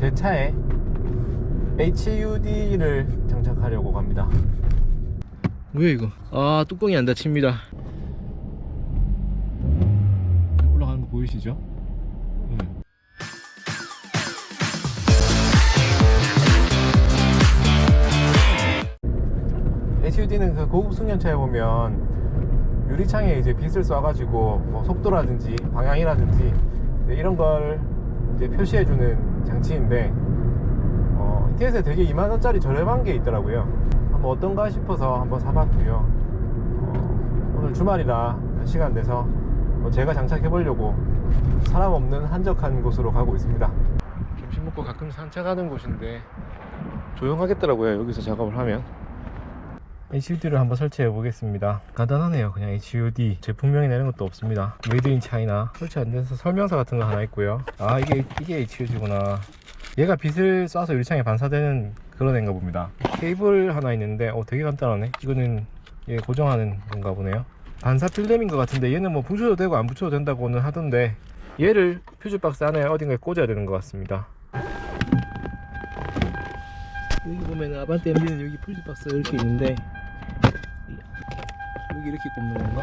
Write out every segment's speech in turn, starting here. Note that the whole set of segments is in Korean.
제 차에 HUD를 장착하려고 갑니다. 뭐야 이거? 아 뚜껑이 안 닫힙니다. 올라가는 거 보이시죠? 네. HUD는 그 고급 승용차에 보면 유리창에 이제 빛을 쏴가지고 뭐 속도라든지 방향이라든지 네, 이런 걸 이제 표시해주는 장치인데 어, 인터넷에 되게 2만 원짜리 저렴한 게 있더라고요. 한번 어떤가 싶어서 한번 사봤고요. 어, 오늘 주말이라 시간 내서 뭐 제가 장착해 보려고 사람 없는 한적한 곳으로 가고 있습니다. 점심 먹고 가끔 산책하는 곳인데 조용하겠더라고요. 여기서 작업을 하면. HUD를 한번 설치해 보겠습니다. 간단하네요. 그냥 HUD 제품명이 내는 것도 없습니다. 메이드 인 차이나 설치 안 돼서 설명서 같은 거 하나 있고요. 아 이게 이게 HUD구나. 얘가 빛을 쏴서 유리창에 반사되는 그런 애인가 봅니다. 케이블 하나 있는데 어 되게 간단하네. 이거는 얘 고정하는 건가 보네요. 반사 필름인 것 같은데 얘는 뭐 붙여도 되고 안 붙여도 된다고는 하던데 얘를 퓨즈 박스 안에 어딘가에 꽂아야 되는 것 같습니다. 여기 보면 아반떼 MD는 여기 퓨즈 박스가 이렇게 있는데 여기 이렇게 꼽는 건가?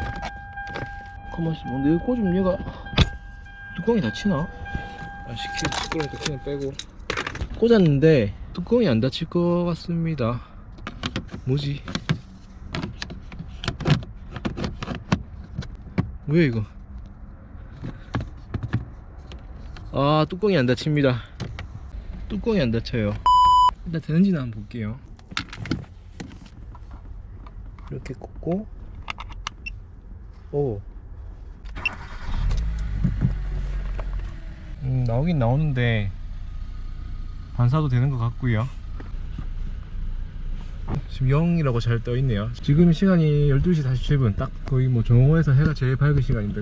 가만있어. 근데 여기 꽂으면 얘가 뚜껑이 닫히나? 아 시키, 시끄러우니까 그냥 빼고. 꽂았는데 뚜껑이 안 닫힐 것 같습니다. 뭐지? 뭐야 이거? 아 뚜껑이 안 닫힙니다. 뚜껑이 안 닫혀요. 일단 되는지는 한번 볼게요. 이렇게 꽂고 오. 음, 나오긴 나오는데 반사도 되는 것 같고요. 지금 0이라고 잘 떠 있네요. 지금 시간이 12시 47분. 딱 거의 뭐 정오에서 해가 제일 밝은 시간인데.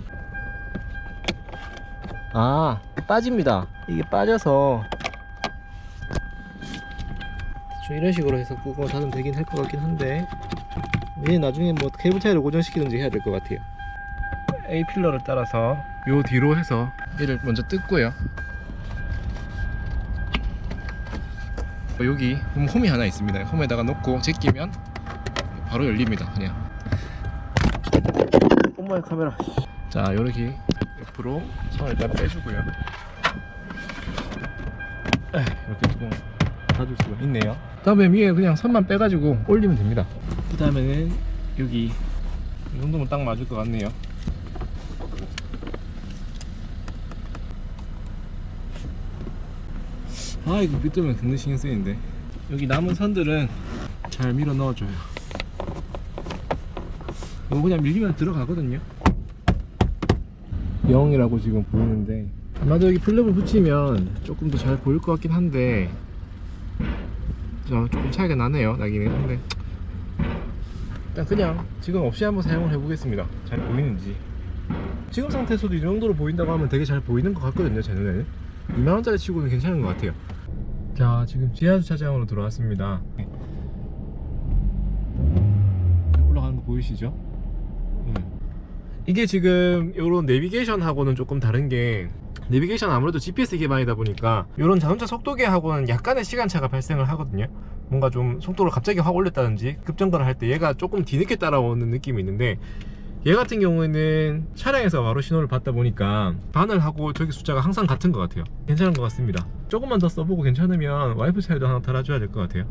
아 빠집니다. 이게 빠져서. 대충 이런 식으로 해서 끄고 닫으면 되긴 할 것 같긴 한데. 얘 나중에 뭐 케이블 타이를 고정시키든지 해야 될 것 같아요 A 필러를 따라서 요 뒤로 해서 얘를 먼저 뜯고요. 여기 홈- 홈이 하나 있습니다. 홈에다가 놓고 제끼면 바로 열립니다 그냥. 엄마의 카메라. 자 요렇게 옆으로 손을 일단 빼주고요. 이렇게 뚜껑 닫을 수가 있네요. 다음에 위에 그냥 선만 빼가지고 올리면 됩니다. 그 다음에는 여기 이 정도면 딱 맞을 것 같네요 아 이거 빛 때문에 굉장히 신경 쓰이는데. 여기 남은 선들은 잘 밀어 넣어줘요. 이거 그냥 밀리면 들어가거든요. 0이라고 지금 보이는데. 아마도 여기 플립을 붙이면 조금 더 잘 보일 것 같긴 한데. 자 조금 차이가 나네요 나기는. 근데 일단 그냥 지금 없이 한번 사용을 해보겠습니다. 잘 보이는지. 지금 상태에서도 이 정도로 보인다고 하면 되게 잘 보이는 것 같거든요 제 눈에는. 2만원짜리 치고는 괜찮은 것 같아요 자 지금 지하 주차장으로 들어왔습니다 올라가는 거 보이시죠? 음. 이게 지금 이런 내비게이션하고는 조금 다른 게 내비게이션 아무래도 GPS 기반이다 보니까 이런 자동차 속도계하고는 약간의 시간차가 발생을 하거든요 뭔가 좀 속도를 갑자기 확 올렸다든지 급정거를 할 때 얘가 조금 뒤늦게 따라오는 느낌이 있는데 얘 같은 경우에는 차량에서 바로 신호를 받다 보니까 반을 하고 저기 숫자가 항상 같은 것 같아요. 괜찮은 것 같습니다. 조금만 더 써보고 괜찮으면 와이프 차이도 하나 달아줘야 될 것 같아요